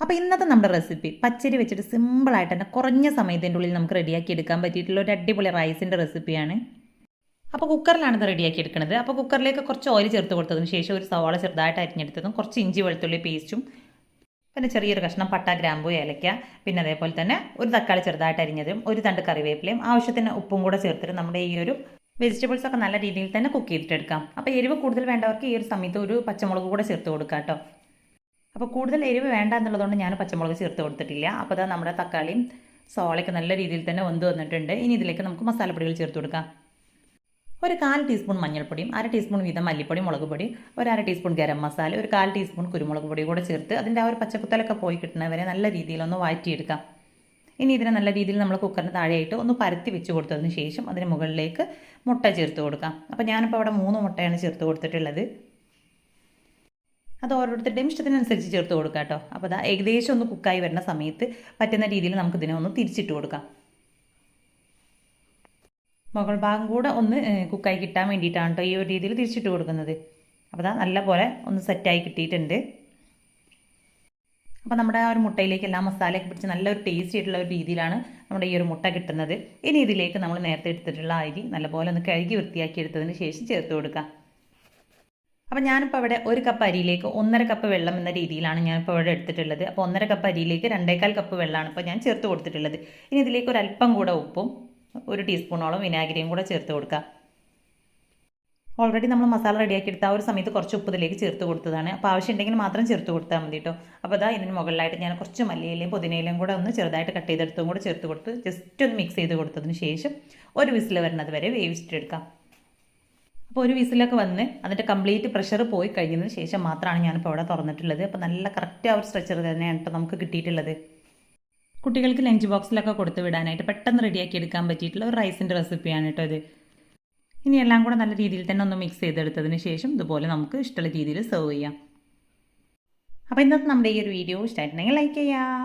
അപ്പോൾ ഇന്നത്തെ നമ്മുടെ റെസിപ്പി പച്ചരി വെച്ചിട്ട് സിമ്പിളായിട്ട് തന്നെ കുറഞ്ഞ സമയത്തിന്റെ ഉള്ളിൽ നമുക്ക് റെഡിയാക്കി എടുക്കാൻ പറ്റിയിട്ടുള്ള ഒരു അടിപൊളി റൈസിന്റെ റെസിപ്പിയാണ് അപ്പോൾ കുക്കറിലാണ് ഇത് റെഡിയാക്കി എടുക്കുന്നത്. അപ്പോൾ കുക്കറിലേക്ക് കുറച്ച് ഓയിൽ ചേർത്ത് കൊടുത്തതിന് ശേഷം ഒരു സവാള ചെറുതായിട്ട് അരിഞ്ഞെടുത്തതും കുറച്ച് ഇഞ്ചി വെളുത്തുള്ളി പേസ്റ്റും പിന്നെ ചെറിയൊരു കഷ്ണം പട്ട ഗ്രാമ്പു ഏലയ്ക്ക പിന്നെ അതേപോലെ തന്നെ ഒരു തക്കാളി ചെറുതായിട്ട് അരിഞ്ഞതും ഒരു തണ്ട് കറിവേപ്പിലയും ആവശ്യത്തിന് ഉപ്പും കൂടെ ചേർത്തിട്ട് നമ്മുടെ ഈ ഒരു വെജിറ്റബിൾസ് ഒക്കെ നല്ല രീതിയിൽ തന്നെ കുക്ക് ചെയ്തിട്ടെടുക്കാം. അപ്പോൾ എരിവ് കൂടുതൽ വേണ്ടവർക്ക് ഈ ഒരു സമയത്ത് ഒരു പച്ചമുളക് കൂടെ ചേർത്ത് കൊടുക്കാം കേട്ടോ അപ്പോൾ കൂടുതൽ എരിവ് വേണ്ട എന്നുള്ളതുകൊണ്ട് ഞാൻ പച്ചമുളക് ചേർത്ത് കൊടുത്തിട്ടില്ല. അപ്പോൾ അതാ നമ്മുടെ തക്കാളിയും സോളയൊക്കെ നല്ല രീതിയിൽ തന്നെ വെന്ത് വന്നിട്ടുണ്ട്. ഇനി ഇതിലേക്ക് നമുക്ക് മസാലപ്പൊടികൾ ചേർത്ത് കൊടുക്കാം. ഒരു കാൽ ടീസ്പൂൺ മഞ്ഞൾപ്പൊടിയും അര ടീസ്പൂൺ വീതം മല്ലിപ്പൊടി മുളക് പൊടി ഒരു അര ടീസ്പൂൺ ഗരം മസാല ഒരു കാൽ ടീസ്പൂൺ കുരുമുളക് പൊടി കൂടെ ചേർത്ത് അതിന്റെ ആ ഒരു പച്ചക്കുത്തലൊക്കെ പോയി കിട്ടുന്നവരെ നല്ല രീതിയിലൊന്ന് വാറ്റിയെടുക്കാം ഇനി ഇതിനെ നല്ല രീതിയിൽ നമ്മൾ കുക്കറിന് താഴെയായിട്ട് ഒന്ന് പരത്തി വെച്ച് കൊടുത്തതിന് ശേഷം അതിന് മുകളിലേക്ക് മുട്ട ചേർത്ത് കൊടുക്കാം. അപ്പോൾ ഞാനിപ്പോൾ അവിടെ മൂന്ന് മുട്ടയാണ് ചേർത്ത് കൊടുത്തിട്ടുള്ളത്. അത് ഓരോരുത്തരുടെയും ഇഷ്ടത്തിനനുസരിച്ച് ചേർത്ത് കൊടുക്കുക കേട്ടോ. അപ്പോൾ അത് ഏകദേശം ഒന്ന് കുക്കായി വരുന്ന സമയത്ത് പറ്റുന്ന രീതിയിൽ നമുക്ക് ഇതിനെ ഒന്ന് തിരിച്ചിട്ട് കൊടുക്കാം. മുകൾ ഭാഗം കൂടെ ഒന്ന് കുക്കായി കിട്ടാൻ വേണ്ടിയിട്ടാണ് കേട്ടോ ഈ ഒരു രീതിയിൽ തിരിച്ചിട്ട് കൊടുക്കുന്നത്. അപ്പോൾ അതാ നല്ലപോലെ ഒന്ന് സെറ്റായി കിട്ടിയിട്ടുണ്ട്. അപ്പോൾ നമ്മുടെ ആ ഒരു മുട്ടയിലേക്ക് എല്ലാ മസാലയൊക്കെ പിടിച്ച് നല്ലൊരു ടേസ്റ്റി ആയിട്ടുള്ള ഒരു രീതിയിലാണ് നമ്മുടെ ഈ ഒരു മുട്ട കിട്ടുന്നത്. ഇനി ഇതിലേക്ക് നമ്മൾ നേരത്തെ എടുത്തിട്ടുള്ള അരി നല്ലപോലെ ഒന്ന് കഴുകി വൃത്തിയാക്കി എടുത്തതിന് ശേഷം ചേർത്ത് കൊടുക്കാം. അപ്പോൾ ഞാനിപ്പോൾ അവിടെ ഒരു കപ്പ് അരിയിലേക്ക് ഒന്നര കപ്പ് വെള്ളം എന്ന രീതിയിലാണ് ഞാനിപ്പോൾ അവിടെ എടുത്തിട്ടുള്ളത്. അപ്പോൾ ഒന്നര കപ്പ് അരിയിലേക്ക് രണ്ടേക്കാൽ കപ്പ് വെള്ളമാണ് ഇപ്പോൾ ഞാൻ ചേർത്ത് കൊടുത്തിട്ടുള്ളത്. ഇനി ഇതിലേക്ക് ഒരു അല്പം കൂടെ ഉപ്പും ഒരു ടീസ്പൂണോളം വിനാഗിരിയും കൂടെ ചേർത്ത് കൊടുക്കുക ഓൾറെഡി നമ്മൾ മസാല റെഡിയാക്കി എടുത്ത ആ ഒരു സമയത്ത് കുറച്ച് ഉപ്പ് ഇതിലേക്ക് ചേർത്ത് കൊടുത്തതാണ്. അപ്പോൾ ആവശ്യമുണ്ടെങ്കിൽ മാത്രം ചേർത്ത് കൊടുത്താൽ മതി കേട്ടോ അപ്പോൾ അതാ ഇതിന് മുകളിലായിട്ട് ഞാൻ കുറച്ച് മല്ലിയിലയും പുതിനയിലയും കൂടെ ഒന്ന് ചെറുതായിട്ട് കട്ട് ചെയ്തെടുത്തും കൂടെ ചേർത്ത് കൊടുത്ത് ജസ്റ്റ് ഒന്ന് മിക്സ് ചെയ്ത് കൊടുത്തതിന് ശേഷം ഒരു വിസിൽ വരുന്നത് വരെ വേവിച്ചിട്ടെടുക്കാം അപ്പോൾ ഒരു വിസിലൊക്കെ വന്ന് അതിന്റെ കംപ്ലീറ്റ് പ്രഷർ പോയി കഴിഞ്ഞതിന് ശേഷം മാത്രമാണ് ഞാനിപ്പോൾ അവിടെ തുറന്നിട്ടുള്ളത്. അപ്പോൾ നല്ല കറക്റ്റ് ആ ഒരു സ്ട്രെച്ചർ തന്നെയാണ് കേട്ടോ നമുക്ക് കിട്ടിയിട്ടുള്ളത്. കുട്ടികൾക്ക് ലഞ്ച് ബോക്സിലൊക്കെ കൊടുത്ത് വിടാനായിട്ട് പെട്ടെന്ന് റെഡിയാക്കി എടുക്കാൻ പറ്റിയിട്ടുള്ള ഒരു റൈസിന്റെ റെസിപ്പിയാണ് കേട്ടോ ഇത്. ഇനി എല്ലാം കൂടെ നല്ല രീതിയിൽ തന്നെ ഒന്ന് മിക്സ് ചെയ്തെടുത്തതിന് ശേഷം ഇതുപോലെ നമുക്ക് ഇഷ്ടമുള്ള രീതിയിൽ സെർവ് ചെയ്യാം. അപ്പോൾ ഇന്നത്തെ നമ്മുടെ ഈ ഒരു വീഡിയോ ഇഷ്ടമായിട്ടുണ്ടെങ്കിൽ ലൈക്ക് ചെയ്യാം